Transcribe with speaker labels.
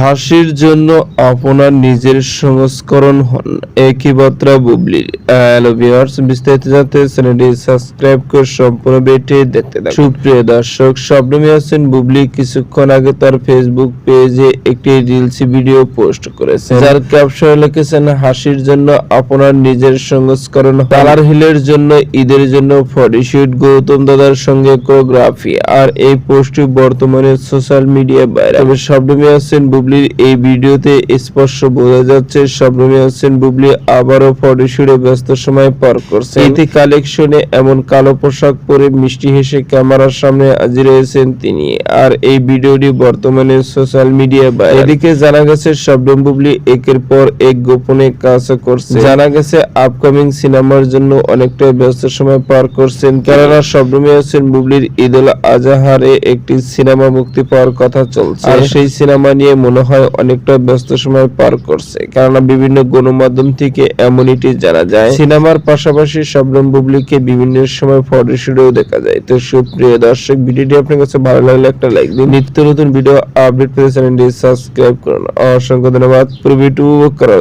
Speaker 1: হাসির জন্য আপনার নিজের সংস্করণ হন। একই বার্তা বুবলির। হ্যালো বিস্তারিত জানতে চ্যানেলটি সাবস্ক্রাইব করে সম্পূর্ণ ভিডিওটি দেখতে থাকুন। সুপ্রিয় দর্শক শবনমী হোসেন বুবলি কিছুক্ষণ আগে তার ফেসবুক পেজে একটি রিলস ভিডিও পোস্ট করেছেন। যার ক্যাপশনে লিখেছেন, হাসির জন্য আপনার নিজের সংস্করণ কালার হিলের জন্য, ঈদের জন্য ফটোশুট গৌতম দাদার সঙ্গে কোরিওগ্রাফি আর এই পোস্টটি বর্তমানে সোশ্যাল মিডিয়া বাইরে তবে শবনমী হোসেন বুবলির এই ভিডিওতে স্পষ্ট বোঝা যাচ্ছে শবনমী হোসেন বুবলি আবারও ফটোশুটে ব্যস্ত সময় পার করছে ইতি কালেকশনে এমন কালো পোশাক পরে মিষ্টি হেসে ক্যামেরার সামনে হাজির হয়েছেন তিনি। আর এই ভিডিওটি বর্তমানে সোশ্যাল মিডিয়া বাইরে এদিকে জানা গেছে শবনম বুবলি একের পর এক গোপনে কাজ করছে জানা গেছে আপকামিং সিনেমার জন্য অনেকটা ব্যস্ত সময় পার করছেন কেননা শবনমী হোসেন বুবলির ঈদুল আজহারে একটি সিনেমা মুক্তি পাওয়ার কথা চলছে। আর সেই সিনেমা নিয়ে মনে হয় অনেকটা ব্যস্ত সময় পার করছে। কেননা বিভিন্ন গণমাধ্যম থেকে এমনইটি জানা যায়, সিনেমার পাশাপাশি শবনম বুবলিকে বিভিন্ন সময় ফটো ফটোশুটেও দেখা যায়। তো সুপ্রিয় দর্শক, ভিডিওটি আপনার কাছে ভালো লাগলে একটা লাইক দিন। নিত্য নতুন ভিডিও আপডেট পেতে চ্যানেলটি সাবস্ক্রাইব করুন। অসংখ্য ধন্যবাদ। প্রভিটু করা।